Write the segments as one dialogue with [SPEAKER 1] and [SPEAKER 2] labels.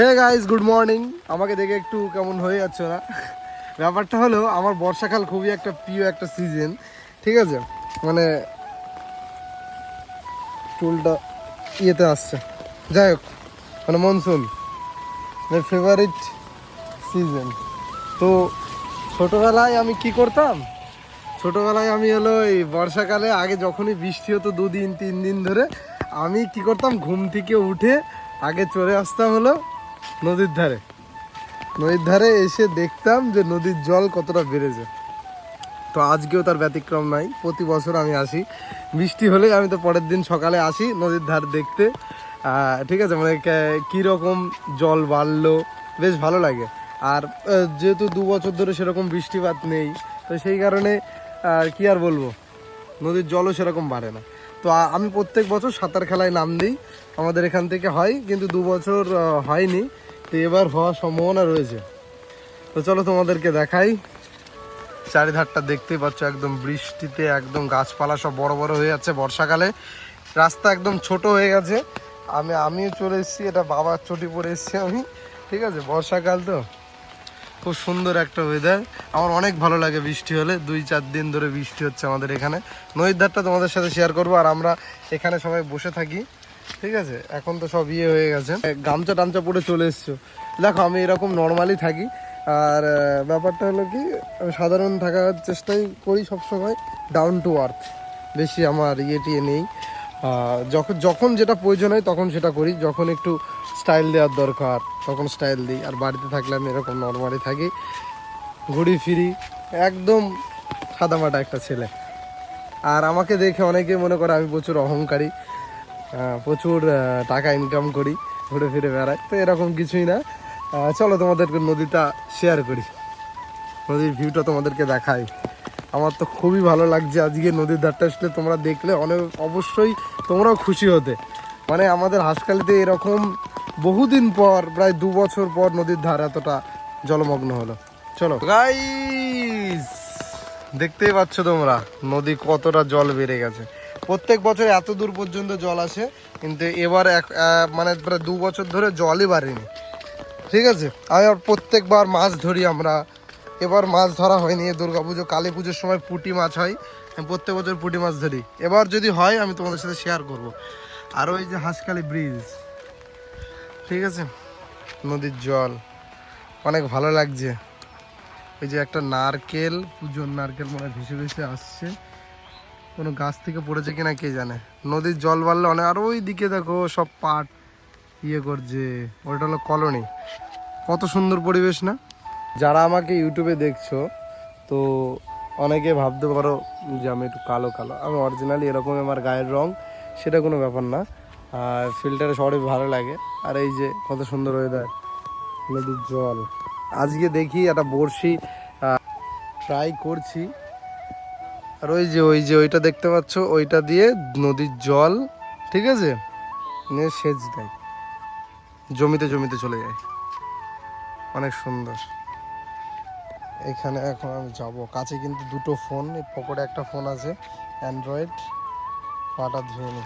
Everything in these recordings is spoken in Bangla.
[SPEAKER 1] Hey guys, good morning. আমাকে দেখে একটু কেমন হয়ে যাচ্ছে না ব্যাপারটা হলো, আমার বর্ষাকাল খুবই একটা প্রিয় একটা সিজন ঠিক আছে? মানে চুলটা ইয়েতে আসছে। যাই হোক মানে মনসুন মানে ফেভারিট সিজন তো ছোটোবেলায় আমি কি করতাম? ছোটোবেলায় আমি হলো এই বর্ষাকালে আগে যখনই বৃষ্টি হতো দুদিন, তিন দিন ধরে, আমি কি করতাম? ঘুম থেকে উঠে আগে চলে আসতাম হলো নদীর ধারে। নদীর ধারে এসে দেখতাম যে নদীর জল কতটা বেড়েছে। তো আজকেও তার ব্যতিক্রম নাই, প্রতি বছর আমি আসি। বৃষ্টি হলে আমি তো পরের দিন সকালে আসি নদীর ধার দেখতে। ঠিক আছে মানে কীরকম জল বাড়লো, বেশ ভালো লাগে। আর যেহেতু দু বছর ধরে সেরকম বৃষ্টিপাত নেই, তো সেই কারণে, আর কি আর বলব? নদীর জলও সেরকম বাড়ে না। তো আমি প্রত্যেক বছর সাঁতার খেলায় নাম দিই। আমাদের এখান থেকে হয়, কিন্তু দু বছর হয়নি। তো এবার হওয়ার সম্ভাবনা রয়েছে। তো চলো তোমাদেরকে দেখাই। চারিধারটা দেখতেই পাচ্ছ, একদম বৃষ্টিতে, একদম গাছপালা সব বড় বড় হয়ে যাচ্ছে বর্ষাকালে। রাস্তা একদম ছোট হয়ে গেছে। আমি, আমিও চলে এসেছি, এটা বাবার চটি পরে এসেছি আমি। ঠিক আছে, বর্ষাকাল তো। খুব সুন্দর একটা ওয়েদার আমার অনেক ভালো লাগে বৃষ্টি হলে। দুই, চার দিন ধরে বৃষ্টি হচ্ছে আমাদের এখানে। নদীর ধারটা তোমাদের সাথে শেয়ার করব আর আমরা এখানে সবাই বসে থাকি। ঠিক আছে? এখন তো সব ইয়ে হয়ে গেছে। গামছা টামছা পরে চলে এসছো। দেখো, আমি এরকম নর্মালি থাকি। আর ব্যাপারটা হলো কি সাধারণ থাকার চেষ্টাই করি সবসময়। ডাউন টু আর্থ বেশি আমার ইয়ে টিয়ে নেই। যখন যখন যেটা প্রয়োজন হয় তখন সেটা করি। যখন একটু স্টাইল দেওয়ার দরকার, তখন স্টাইল দিই। আর বাড়িতে থাকলে আমি এরকম নর্মালি থাকি। ঘুরি ফিরি, একদম সাদামাটা একটা ছেলে। আর আমাকে দেখে অনেকে মনে করে আমি প্রচুর অহংকারী প্রচুর টাকা ইনকাম করি ঘুরে ফিরে বেড়াই তো এরকম কিছুই না। চলো তোমাদেরকে নদীটা শেয়ার করি। নদীর ভিউটা তোমাদেরকে দেখাই। আমার তো খুবই ভালো লাগছে আজকে নদীর ধারটা আসলে তোমরা দেখলে অনেক অবশ্যই তোমরাও খুশি হতে। মানে আমাদের হাসকালিতে এরকম বহুদিন পর, প্রায় দু বছর পর নদীর ধার এতটা জলমগ্ন হলো। চলো। গাইস দেখতেই পাচ্ছ তোমরা, নদী কতটা জল বেড়ে গেছে। প্রত্যেক বছর এত দূর পর্যন্ত জল আসে, কিন্তু এবার এক মানে প্রায় দু বছর ধরে জলই বাড়েনি। ঠিক আছে? আমি আর প্রত্যেকবার মাছ ধরি আমরা এবার মাছ ধরা হয়নি দুর্গা পুজো, কালী পুজোর সময় পুটি মাছ হয়। আমি প্রত্যেক বছর পুটি মাছ ধরি। এবার যদি হয়, আমি তোমাদের সাথে শেয়ার করব। আর ওই যে হাঁসখালি ব্রিজ ঠিক আছে? নদীর জল। অনেক ভালো লাগছে। ওই যে একটা নারকেল, পুজোর নারকেল মনে ভেসে ভেসে আসছে। কোনো গাছ থেকে পড়েছে কিনা কে জানে? নদীর জল বাড়লে অনেক আর ওই দিকে দেখো, সব পাট ইয়ে করছে। ওটা হলো কলোনি। কত সুন্দর পরিবেশ না? যারা আমাকে ইউটিউবে দেখছ, তো অনেকে ভাবতে পারো যে আমি একটু কালো কালো। আমি অরিজিনালি এরকম আমার গায়ের রং, সেটা কোনো ব্যাপার না। আর ফিল্টারে সবারই ভালো লাগে। আর এই যে কত সুন্দর ওয়েদার নদীর জল। আজকে দেখি একটা বড়শি ট্রাই করছি। আর ওই যে ওই যে, ওইটা দেখতে পাচ্ছ, ওইটা দিয়ে নদীর জল, ঠিক আছে? নিয়ে সেচ দেয়। জমিতে জমিতে চলে যায়। অনেক সুন্দর। এখানে এখন আমি যাব। কাছে কিন্তু দুটো ফোন পকেটে একটা ফোন আছে অ্যান্ড্রয়েড পাটা ধুয়ে নি।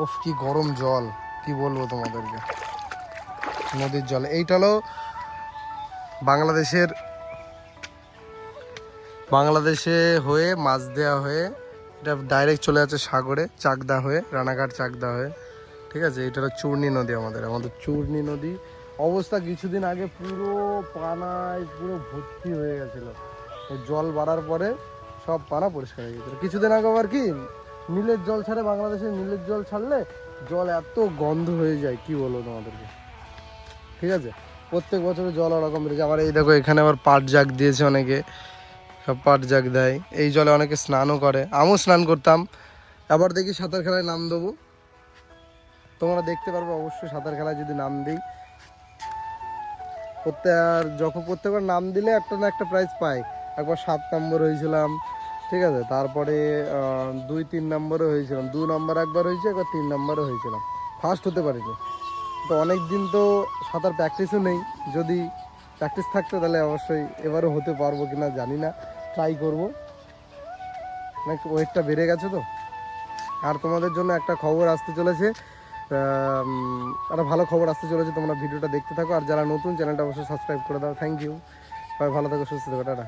[SPEAKER 1] ওফ কি গরম জল। কি বলব তোমাদেরকে? নদীর জল। এইটা বাংলাদেশের, বাংলাদেশে হয়ে, মাছ দেওয়া হয়ে, এটা ডাইরেক্ট চলে যাচ্ছে সাগরে, চাকদা হয়ে, রানাঘাট চাকদা হয়ে। ঠিক আছে? এটা হলো চূর্ণী নদী আমাদের। আমাদের চূর্ণী নদী অবস্থা কিছুদিন আগে পুরো পানায় পুরো ভর্তি হয়ে গেছিল। জল বাড়ার পরে সব পানা পরিষ্কার হয়ে গেছিল। কিছুদিন আগে আবার কি, নীলের জল ছাড়ে বাংলাদেশে নীলের জল ছাড়লে জল এত গন্ধ হয়ে যায়, কি বলব তোমাদেরকে? ঠিক আছে? প্রত্যেক বছরে জল ওরকম বেড়েছে আবার এই দেখো, এখানে আবার পাট জাগ দিয়েছে অনেকে। সব পাট জাগ দেয়। এই জলে অনেকে স্নানও করে। আমিও স্নান করতাম। আবার দেখি সাঁতার খেলায় নাম দেবো। তোমরা দেখতে পারবে, অবশ্যই সাঁতার খেলায় যদি নাম দিই। প্রত্যেক আর যখন প্রত্যেকবার নাম দিলে একটা না একটা প্রাইজ পাই। একবার সাত নম্বর হয়েছিলাম, ঠিক আছে? তারপরে দুই, তিন নম্বরে হয়েছিলাম। দু নম্বর একবার হয়েছে, একবার তিন নম্বরে হয়েছিলাম। ফার্স্ট হতে পারিনি। তো অনেক দিন তো সাঁতার প্র্যাকটিসও নেই। যদি প্র্যাকটিস থাকতো, তাহলে অবশ্যই এবারও হতে পারব কিনা জানি না। ট্রাই করব। অনেক ওয়েটটা বেড়ে গেছে তো। আর তোমাদের জন্য একটা খবর আসতে চলেছে। একটা ভালো খবর আসতে চলেছে, তোমরা ভিডিওটা দেখতে থাকো, আর যারা নতুন চ্যানেলটা অবশ্যই সাবস্ক্রাইব করে দাও। থ্যাংক ইউ ভালো থাকো, সুস্থ থাকো, টাটা।